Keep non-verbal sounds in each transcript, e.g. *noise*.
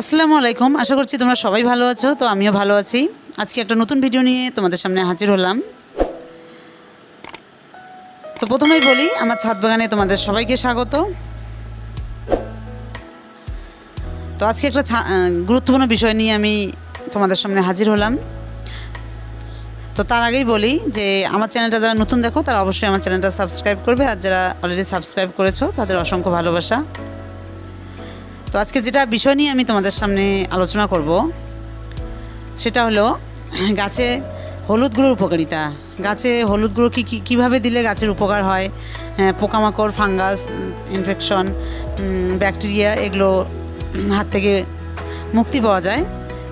আসসালামু আলাইকুম। আশা করছি তোমরা সবাই ভালো আছো, তো আমিও ভালো আছি। আজকে একটা নতুন ভিডিও নিয়ে তোমাদের সামনে হাজির হলাম। তো প্রথমেই বলি, আমার ছাদ বাগানে তোমাদের সবাইকে স্বাগত। তো আজকে একটা গুরুত্বপূর্ণ বিষয় নিয়ে আমি তোমাদের সামনে হাজির হলাম। তো তার আগেই বলি যে, আমার চ্যানেলটা যারা নতুন দেখো, তারা অবশ্যই আমার চ্যানেলটা সাবস্ক্রাইব করবে। আর যারা অলরেডি সাবস্ক্রাইব করেছ, তাদের অসংখ্য ভালোবাসা। তো আজকে যেটা বিষয় নিয়ে আমি তোমাদের সামনে আলোচনা করব সেটা হলো গাছে হলুদ গুঁড়োর উপকারিতা। গাছে হলুদ গুঁড়ো কী কী- কীভাবে দিলে গাছের উপকার হয়? হ্যাঁ, পোকামাকড় ফাঙ্গাস ইনফেকশন ব্যাকটেরিয়া এগুলো হাত থেকে মুক্তি পাওয়া যায়।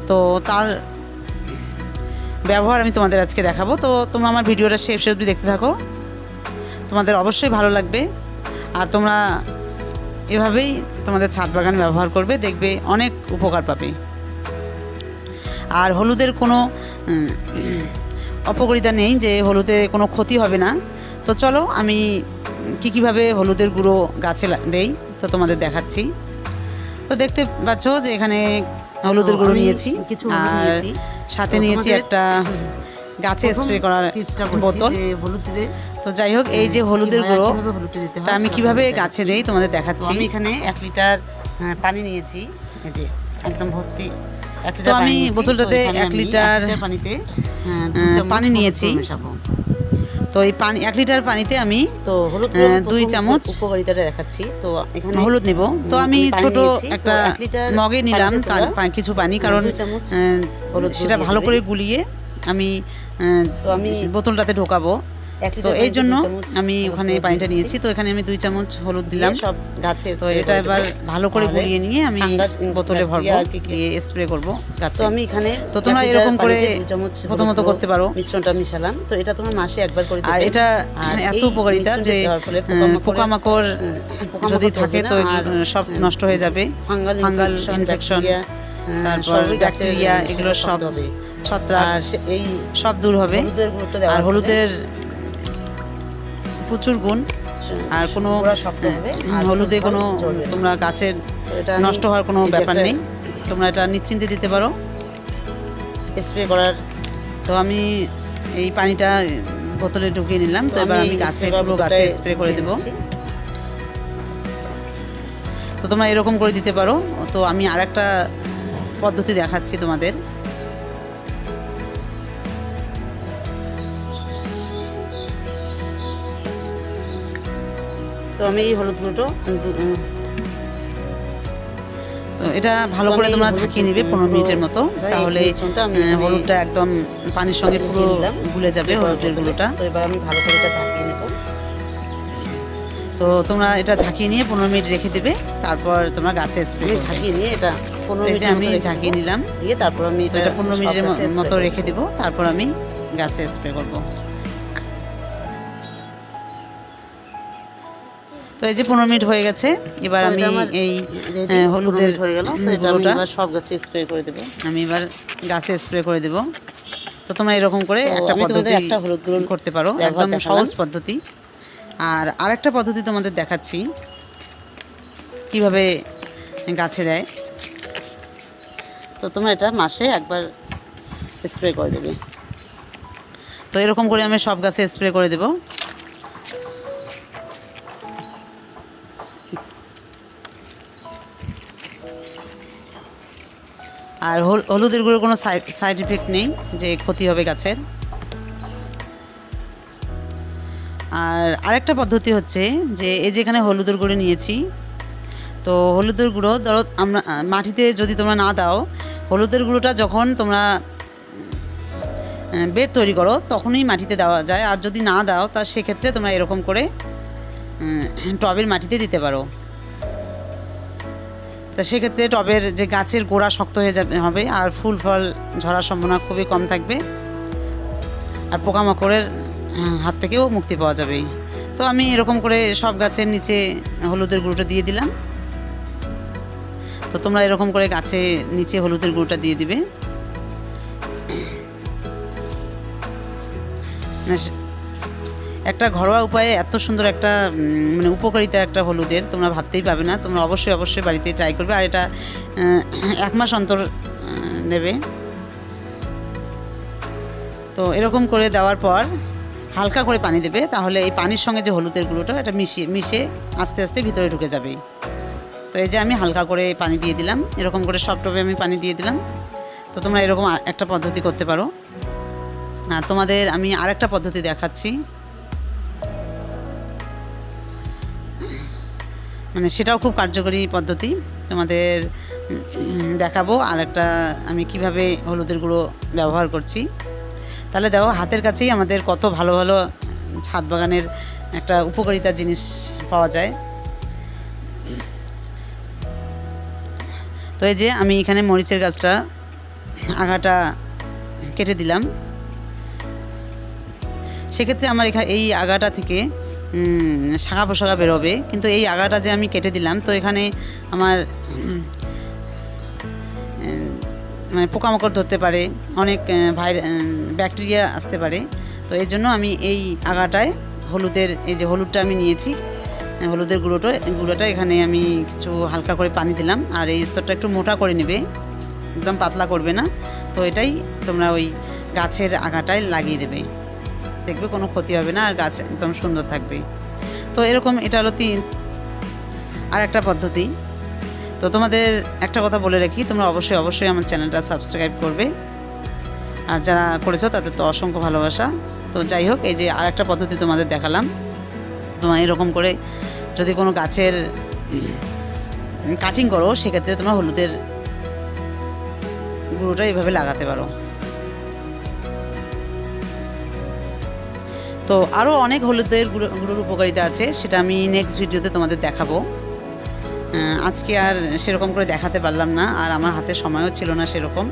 তো তার ব্যবহার আমি তোমাদের আজকে দেখাবো। তো তোমরা আমার ভিডিওটা শেষ অবধি দেখতে থাকো। তোমাদের অবশ্যই ভালো লাগবে। আর তোমরা এভাবেই তোমাদের ছাদ বাগান ব্যবহার করবে দেখবে অনেক উপকার পাবে। আর হলুদের কোনো অপকারিতা নেই যে হলুদে কোনো ক্ষতি হবে না। তো চলো আমি কী কীভাবে হলুদের গুঁড়ো গাছে দেই তো তোমাদের দেখাচ্ছি। তো দেখতে পাচ্ছ যে এখানে হলুদের গুঁড়ো নিয়েছি কিছু আর সাথে নিয়েছি একটা গাছে স্প্রে করার বোতল। তো যাই হোক এই যে হলুদের গুঁড়ো হয় তা আমি কীভাবে গাছে। দেই তোমাদের দেখাচ্ছি। আমি এখানে এক লিটার পানি নিয়েছি। এই যে একদম ভর্তি তো আমি বোতলটাতে এক লিটার, পানিতে হ্যাঁ, পানি নিয়েছি। তো এই পানি এক লিটার পানিতে আমি তো হলুদ দুই চামচ উপকারিতাটা দেখাচ্ছি। তো এখানে হলুদ নিব। তো আমি ছোট একটা এক মগে নিলাম কিছু পানি কারণ আহ, হলুদ সেটা ভালো করে গুলিয়ে আমি আমি বোতলটাতে ঢোকাবো। তো এই জন্য আমি ওখানে পানিটা নিয়েছি। তো এখানে আমি দুই চামচ হলুদ দিলাম। সব গাছে তো এটা এবার। ভালো করে গুলিয়ে নিয়ে আমি বোতলে ভরবো দিয়ে স্প্রে করব গাছে। তো আমি এখানে তো তোমরা এরকম করে চামচ প্রথমত করতে পারো। মিশ্রণটা মিশালাম। তো এটা তোমার মাসে একবার করে আর এটা এত উপকারিতা যে পোকামাকড় যদি থাকে তো সব নষ্ট হয়ে যাবে। ফাঙ্গাল ফাঙ্গাল ইনফেকশন তারপর গাছের, ব্যাকটেরিয়া এগুলো সব হবে। ছত্রাক আর এই সব দূর হবে। আর হলুদের প্রচুর গুণ। আর কোনো হলুদে কোনো তোমরা গাছের নষ্ট হওয়ার কোনো ব্যাপার নেই। তোমরা এটা নিশ্চিন্তে দিতে পারো। স্প্রে করার তো আমি এই পানিটা বোতলে ঢুকিয়ে নিলাম। তো এবার আমি গাছে পুরো গাছে স্প্রে করে দেবো। তো তোমরা এরকম করে দিতে পারো। তো আমি আর একটা পদ্ধতি দেখাচ্ছি তোমাদের তো আমি এই হলুদ গুঁড়োটা তো এটা ভালো করে তোমরা ঝাঁকিয়ে নিবে পনেরো মিনিটের মতো তাহলে হলুদটা একদম পানির সঙ্গে পুরো। গুলে যাবে হলুদের। গুঁড়োটা তো এবার আমি ভালো করে এটা ঝাঁকিয়ে তো তোমরা এটা ঝাঁকিয়ে নিয়ে পনেরো মিনিট রেখে দেবে তারপর তোমরা গাছে স্প্রে ঝাঁকিয়ে নিয়ে এটা পনেরো যে আমি ঝাঁকিয়ে নিলাম। দিয়ে তারপর আমি এটা পনেরো মিনিটের মতো রেখে দিব তারপর আমি গাছে স্প্রে করব। তো এই যে পনেরো মিনিট হয়ে গেছে এবার আমি এই ready, হলুদের হয়ে গেল এটা সব গাছে স্প্রে করে দেবো। আমি এবার গাছে স্প্রে করে দেব। তো তোমরা এরকম করে একটা পদ্ধতি একটা হলুদ গুঁড়ো করতে পারো একদম সহজ পদ্ধতি। আর আরেকটা পদ্ধতি তোমাদের দেখাচ্ছি। কীভাবে গাছে দেয়। তো তোমরা এটা মাসে একবার স্প্রে করে দেবে। তো এরকম করে আমি সব গাছে স্প্রে করে দেব। আর হল- হলুদের গুঁড়ো কোনো সাইড ইফেক্ট নেই যে ক্ষতি হবে গাছের। আর আরেকটা পদ্ধতি হচ্ছে যে এই যেখানে হলুদের গুঁড়ো নিয়েছি, তো হলুদের গুঁড়ো ধরো আমরা, মাটিতে যদি তোমরা না দাও, হলুদের গুঁড়োটা যখন তোমরা বেড তৈরি করো তখনই মাটিতে দেওয়া যায়, আর যদি না দাও তা সেক্ষেত্রে তোমরা এরকম করে টবের মাটিতে দিতে পারো। তা সেক্ষেত্রে টবের যে গাছের গোড়া শক্ত হয়ে যাবে, হবে, আর ফুল ফল ঝরার সম্ভাবনা খুবই কম থাকবে। আর পোকামাকড়ের হাত থেকেও মুক্তি পাওয়া যাবে তো আমি এরকম করে সব গাছের নিচে হলুদের গুঁড়োটা দিয়ে দিলাম। তো তোমরা এরকম করে গাছে নিচে হলুদের গুঁড়োটা দিয়ে দিবে। একটা ঘরোয়া উপায়ে এত সুন্দর একটা মানে উপকারিতা একটা হলুদের তোমরা ভাবতেই পাবে না। তোমরা অবশ্যই অবশ্যই বাড়িতে ট্রাই করবে। আর এটা এক মাস অন্তর দেবে তো এরকম করে দেওয়ার পর হালকা করে পানি দেবে, তাহলে এই পানির সঙ্গে যে হলুদের গুঁড়োটা, এটা মিশিয়ে, মিশে আস্তে আস্তে ভিতরে ঢুকে যাবে। তো এই যে আমি হালকা করে পানি দিয়ে দিলাম, এরকম করে সব টবে আমি পানি দিয়ে দিলাম। তো তোমরা এরকম একটা পদ্ধতি করতে পারো। আর তোমাদের আমি আরেকটা পদ্ধতি দেখাচ্ছি। মানে সেটাও খুব কার্যকরী পদ্ধতি। তোমাদের দেখাবো আর একটা আমি কীভাবে হলুদের গুঁড়ো ব্যবহার করছি। তাহলে দেখো, হাতের কাছেই আমাদের কত ভালো ভালো ছাদ বাগানের একটা উপকারিতা জিনিস পাওয়া যায়। তো এই যে আমি এখানে মরিচের গাছটা, আগাটা কেটে দিলাম। সেক্ষেত্রে আমার এখানে এই আগাটা থেকে শাখা পোশাখা বেরোবে। কিন্তু এই আগাটা যে আমি কেটে দিলাম, তো এখানে আমার মানে পোকামাকড় ধরতে পারে, অনেক ভাইর ব্যাকটেরিয়া আসতে পারে। তো এই জন্য আমি এই আগাটায় হলুদের, এই যে হলুদটা আমি নিয়েছি হলুদের গুঁড়োটা গুঁড়োটা এখানে আমি কিছু হালকা করে পানি দিলাম। আর এই স্তরটা একটু মোটা করে নেবে, একদম পাতলা করবে না। তো এটাই তোমরা ওই গাছের আগাটায় লাগিয়ে দেবে। দেখবে কোনো ক্ষতি হবে না, আর গাছ একদম সুন্দর থাকবে। তো এরকম এটা হলো তিন আর একটা পদ্ধতি। তো তোমাদের একটা কথা বলে রাখি, তোমরা অবশ্যই অবশ্যই আমার চ্যানেলটা সাবস্ক্রাইব করবে। আর যারা করেছ তাদের তো অসংখ্য ভালোবাসা। তো যাই হোক, এই যে আর একটা পদ্ধতি তোমাদের দেখালাম। তোমার এরকম করে যদি কোনো গাছের কাটিং করো, সেক্ষেত্রে তোমরা হলুদের গুঁড়োটা এইভাবে লাগাতে পারো। তো আরও অনেক হলুদের গুঁড়ো, গুঁড়োর উপকারিতা আছে, সেটা আমি নেক্সট ভিডিওতে তোমাদের দেখাবো। আজকে আর সেরকম করে দেখাতে পারলাম না, আর আমার হাতে সময়ও ছিল না সেরকম।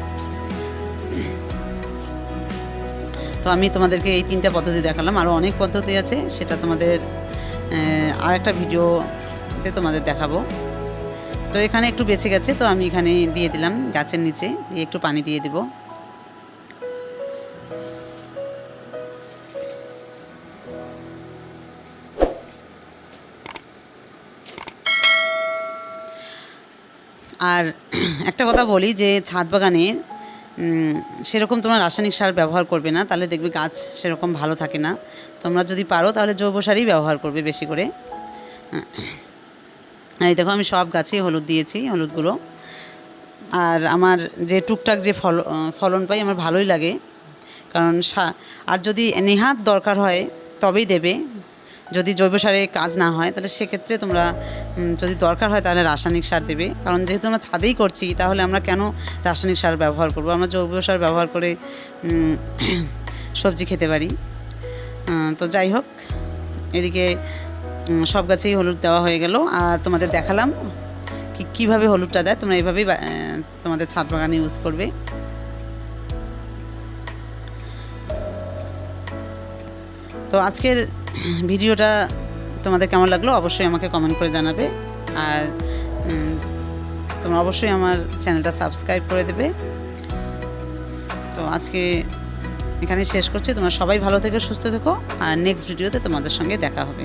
তো আমি তোমাদেরকে এই তিনটা পদ্ধতি দেখালাম আরও অনেক পদ্ধতি আছে, সেটা তোমাদের আর একটা ভিডিওতে তোমাদের দেখাবো। তো এখানে একটু বেঁচে গেছে, তো আমি এখানে দিয়ে দিলাম গাছের নিচে, দিয়ে একটু পানি দিয়ে দিব। আর একটা কথা বলি যে ছাদ বাগানে সেরকম তোমরা রাসায়নিক সার ব্যবহার করবে না, তাহলে দেখবে গাছ সেরকম ভালো থাকে না। তোমরা যদি পারো তাহলে জৈব সারই ব্যবহার করবে বেশি করে। এই দেখো আমি সব গাছেই হলুদ দিয়েছি হলুদ গুঁড়ো আর আমার যে টুকটাক যে ফল, ফলন পাই আমার ভালোই লাগে। কারণ আর যদি নেহাত দরকার হয় তবেই দেবে যদি জৈব সারে কাজ না হয়, তাহলে সেক্ষেত্রে তোমরা যদি দরকার হয় তাহলে রাসায়নিক সার দেবে। কারণ যেহেতু আমরা ছাদেই করছি, তাহলে আমরা কেন রাসায়নিক সার ব্যবহার করব? আমরা জৈব সার ব্যবহার করে *coughs* সবজি খেতে পারি। তো যাই হোক, এদিকে সব গাছেই হলুদ দেওয়া হয়ে গেল। আর তোমাদের দেখালাম কি, কীভাবে হলুদটা দেয়? তোমরা এইভাবেই তোমাদের ছাদ বাগানে ইউজ করবে। তো আজকের ভিডিওটা তোমাদের কেমন লাগল অবশ্যই আমাকে কমেন্ট করে জানাবে। আর তোমরা অবশ্যই আমার চ্যানেলটা সাবস্ক্রাইব করে দেবে। তো আজকে এখানে শেষ করছি। তোমরা সবাই ভালো থেকো, সুস্থ থেকো। আর নেক্সট ভিডিওতে তোমাদের সঙ্গে দেখা হবে।